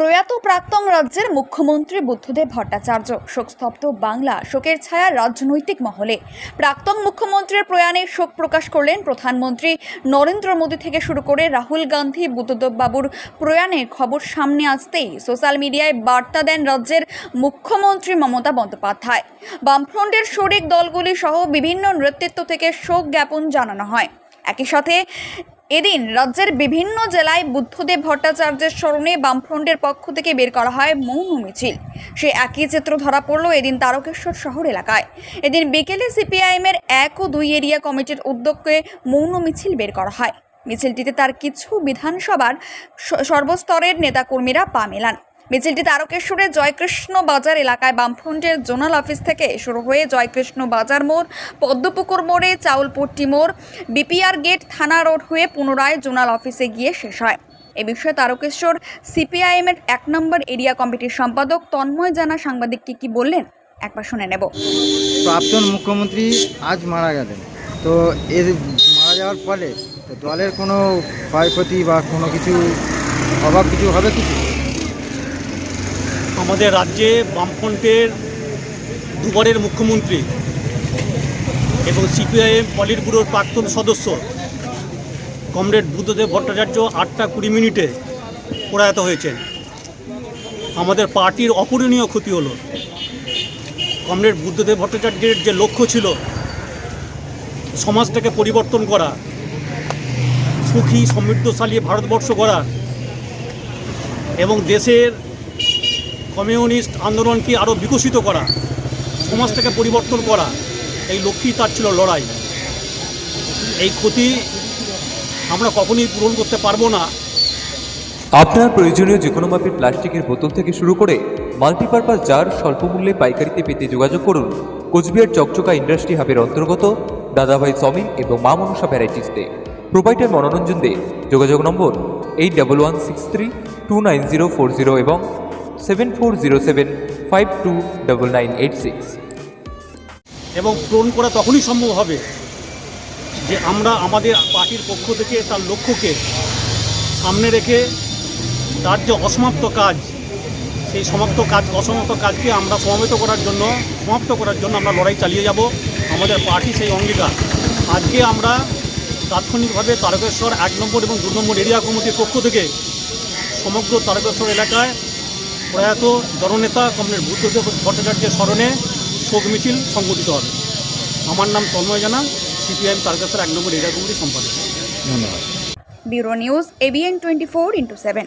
প্রয়াত প্রাক্তন রাজ্যের মুখ্যমন্ত্রী বুদ্ধদেব ভট্টাচার্য। শোকস্তব্ধ বাংলা, শোকের ছায়া রাজনৈতিক মহলে। প্রাক্তন মুখ্যমন্ত্রীর প্রয়াণে শোক প্রকাশ করলেন প্রধানমন্ত্রী নরেন্দ্র মোদী থেকে শুরু করে রাহুল গান্ধী, বুদ্ধদেব বাবুর প্রয়াণের খবর সামনে আসতেই সোশ্যাল মিডিয়ায় বার্তা দেন রাজ্যের মুখ্যমন্ত্রী মমতা বন্দ্যোপাধ্যায়। বামফ্রন্টের শরিক দলগুলি সহ বিভিন্ন নেতৃত্ব থেকে শোক জ্ঞাপন জানানো হয়। একই সাথে এদিন রাজ্যের বিভিন্ন জেলায় বুদ্ধদেব ভট্টাচার্যের স্মরণে বামফ্রন্টের পক্ষ থেকে বের করা হয় মৌন মিছিল। সে একই চিত্র ধরা পড়ল এদিন তারকেশ্বর শহর এলাকায়। এদিন বিকেলে সিপিআইএমের এক ও দুই এরিয়া কমিটির উদ্যোগে মৌন মিছিল বের করা হয়। মিছিলটিতে তার কিছু বিধানসভার সর্বস্তরের নেতাকর্মীরা পা মেলান। মিছিলটি তারকেশ্বরের জয়কৃষ্ণ বাজার এলাকায় বামফ্রন্টের জোনাল অফিস থেকে শুরু হয়ে জয়কৃষ্ণ বাজার মোড়, পদ্মপুকুর মোড়ে চাউলপট্টি মোড়, বিপিআর গেট থানা রোড হয়ে পুনরায় জোনাল অফিসে গিয়ে শেষ হয়। এ বিষয়ে তারকেশ্বর সিপিআইএমের এক নম্বর এরিয়া কমিটির সম্পাদক তন্ময় জানা সাংবাদিককে কি বললেন, একবার শুনে নেব। প্রাক্তন মুখ্যমন্ত্রী আজ মারা গেলেন। তো এর মারা যাওয়ার ফলে দলের কোনো ক্ষয়ক্ষতি বা কোনো কিছু অভাব কিছু হবে কিছু আমাদের রাজ্যে বামফ্রন্টের দুবারের মুখ্যমন্ত্রী এবং সিপিআইএম পলিট ব্যুরোর প্রাক্তন সদস্য কমরেড বুদ্ধদেব ভট্টাচার্য আটটা কুড়ি মিনিটে প্রয়াত হয়েছেন। আমাদের পার্টির অপূরণীয় ক্ষতি হলো, কমরেড বুদ্ধদেব ভট্টাচার্যের যে লক্ষ্য ছিল সমাজটাকে পরিবর্তন করা, সুখী, সমৃদ্ধশালী ভারতবর্ষ গড়া এবং দেশের কমিউনিস্ট আন্দোলনকে আরও বিকশিত করা, সমাজটাকে পরিবর্তন করা, এই লক্ষ্যই তার ছিল লড়াই। এই ক্ষতি আমরা কখনই পূরণ করতে পারব না। আপনার প্রয়োজনীয় যে কোনো মাপের প্লাস্টিকের বোতল থেকে শুরু করে মাল্টিপারপাস জার স্বল্প মূল্যে পাইকারিতে পেতে যোগাযোগ করুন কোচবিহার চকচকা ইন্ডাস্ট্রি হাবের অন্তর্গত দাদাভাই সমিল এবং মা মনসা ভ্যারাইটিসতে। প্রোভাইডার মনোরঞ্জন দে। যোগাযোগ number eight double one six three two nine zero four zero এবং এবং পূরণ করা তখনই সম্ভব হবে যে আমরা আমাদের পার্টির পক্ষ থেকে তার লক্ষ্যকে সামনে রেখে তার যে অসমাপ্ত কাজ, সেই সমাপ্ত কাজ, অসমাপ্ত কাজকে আমরা সমাবেত করার জন্য, সমাপ্ত করার জন্য আমরা লড়াই চালিয়ে যাব। আমাদের পার্টি সেই অঙ্গীকার। আজকে আমরা তাৎক্ষণিকভাবে তারকেশ্বর এক নম্বর এবং দু নম্বর এরিয়া কমিটির পক্ষ থেকে সমগ্র তারকেশ্বর এলাকায় প্রয়াত জননেতা কমরেড বুদ্ধদেব ভট্টাচার্যের স্মরণে শোক মিছিল সংগঠিত হবে। আমার নাম তন্ময় জানা সিপিআইএম তারকাশের এক নম্বর এরিয়া কমিটির সম্পাদক। ধন্যবাদ। Bureau news ABN twenty four into seven